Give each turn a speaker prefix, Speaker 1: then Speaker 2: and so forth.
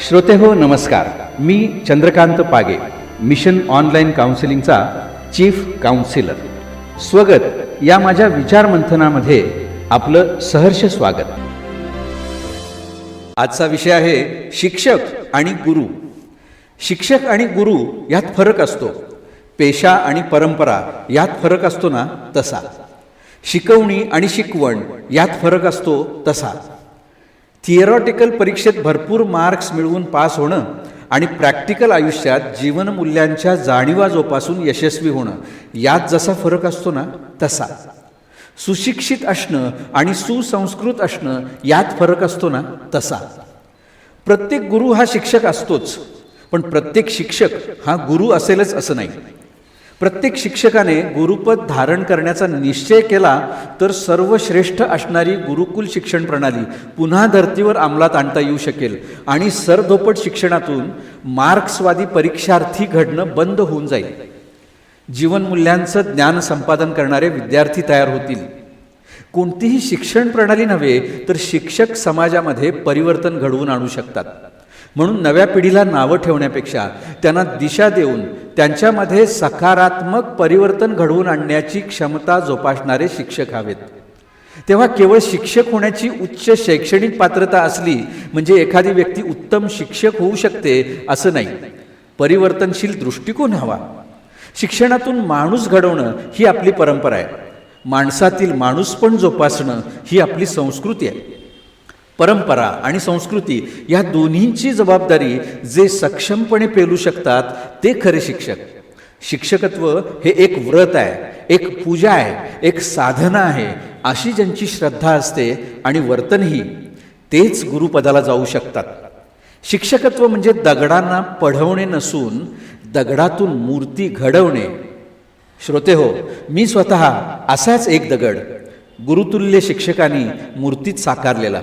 Speaker 1: श्रोते हो नमस्कार. मी चंद्रकांत पागे मिशन ऑनलाईन काउन्सिलिंगचा चीफ काउन्सिलर. स्वगत. या माझ्या विचारमंथनामध्ये आपलं सहर्ष स्वागत. आजचा विषय आहे शिक्षक आणि गुरु. शिक्षक आणि गुरु यात फरक असतो. पेशा आणि परंपरा यात फरक असतो ना तसा. शिकवणी आणि शिकवण यात फरक असतो तसा. थिअरॉटिकल परीक्षेत भरपूर मार्क्स मिळवून पास होणं आणि प्रॅक्टिकल आयुष्यात जीवनमूल्यांच्या जाणीवा जोपासून यशस्वी होणं यात जसा फरक असतो ना तसा. सुशिक्षित असणं आणि सुसंस्कृत असणं यात फरक असतो ना तसा. प्रत्येक गुरु हा शिक्षक असतोच पण प्रत्येक शिक्षक हा गुरु असेलच असं नाही. प्रत्येक शिक्षकाने गुरुपद धारण करण्याचा निश्चय केला तर सर्वश्रेष्ठ असणारी गुरुकुल शिक्षण प्रणाली पुन्हा धर्तीवर अंमलात आणता येऊ शकेल. आणि सरधोपट शिक्षणातून मार्क्सवादी परीक्षार्थी घडणं बंद होऊन जाईल. जीवनमूल्यांचं ज्ञान संपादन करणारे विद्यार्थी तयार होतील. कोणतीही शिक्षण प्रणाली नव्हे तर शिक्षक समाजामध्ये परिवर्तन घडवून आणू शकतात. म्हणून नव्या पिढीला नावं ठेवण्यापेक्षा त्यांना दिशा देऊन त्यांच्यामध्ये सकारात्मक परिवर्तन घडवून आणण्याची क्षमता जोपासणारे शिक्षक हवेत. तेव्हा केवळ शिक्षक होण्याची उच्च शैक्षणिक पात्रता असली म्हणजे एखादी व्यक्ती उत्तम शिक्षक होऊ शकते असं नाही. परिवर्तनशील दृष्टिकोन हवा. शिक्षणातून माणूस घडवणं ही आपली परंपरा आहे. माणसातील माणूस पण जोपासणं ही आपली संस्कृती आहे. परंपरा आणि संस्कृती या दोन्हींची जबाबदारी जे सक्षमपणे पेलू शकतात ते खरे शिक्षक. शिक्षकत्व हे एक व्रत आहे एक पूजा आहे एक साधना आहे अशी ज्यांची श्रद्धा असते आणि वर्तनही तेच गुरुपदाला जाऊ शकतात. शिक्षकत्व म्हणजे दगडांना पढवणे नसून दगडातून मूर्ती घडवणे. श्रोते हो मी स्वतः असाच एक दगड गुरुतुल्य शिक्षकांनी मूर्तीत साकारलेला.